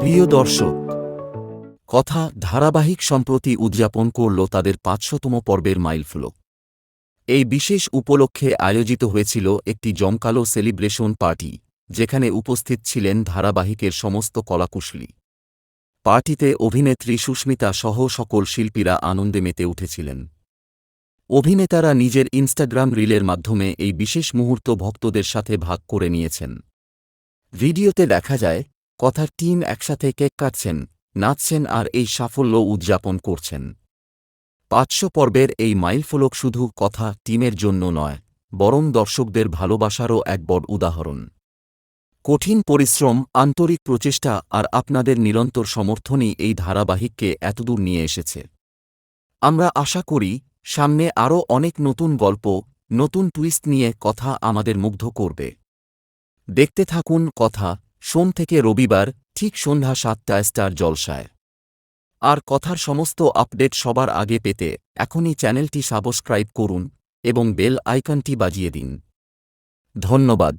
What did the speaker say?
প্রিয় দর্শক, কথা ধারাবাহিক সম্প্রতি উদযাপন করল তাদের পাঁচশোতম পর্বের মাইলফলক এই বিশেষ উপলক্ষে আয়োজিত হয়েছিল একটি জমকালো সেলিব্রেশন পার্টি, যেখানে উপস্থিত ছিলেন ধারাবাহিকের সমস্ত কলাকুশলী। পার্টিতে অভিনেত্রী সুস্মিতা সহ সকল শিল্পীরা আনন্দে মেতে উঠেছিলেন। অভিনেতারা নিজের ইনস্টাগ্রাম রিলের মাধ্যমে এই বিশেষ মুহূর্ত ভক্তদের সাথে ভাগ করে নিয়েছেন। ভিডিওতে দেখা যায় কথার টিম একসাথে কেক কাটছেন, নাচছেন আর এই সাফল্য উদযাপন করছেন। পাঁচশো পর্বের এই মাইলফলক শুধু কথা টিমের জন্য নয়, বরং দর্শকদের ভালোবাসারও এক বড় উদাহরণ। কঠিন পরিশ্রম, আন্তরিক প্রচেষ্টা আর আপনাদের নিরন্তর সমর্থনই এই ধারাবাহিককে এতদূর নিয়ে এসেছে। আমরা আশা করি, সামনে আরও অনেক নতুন গল্প, নতুন টুইস্ট নিয়ে কথা আমাদের মুগ্ধ করবে। দেখতে থাকুন কথা সোম থেকে রবিবার, ঠিক সন্ধ্যা সাতটায় স্টার জলসায়। আর কথার সমস্ত আপডেট সবার আগে পেতে এখনই চ্যানেলটি সাবস্ক্রাইব করুন এবং বেল আইকনটি বাজিয়ে দিন। ধন্যবাদ।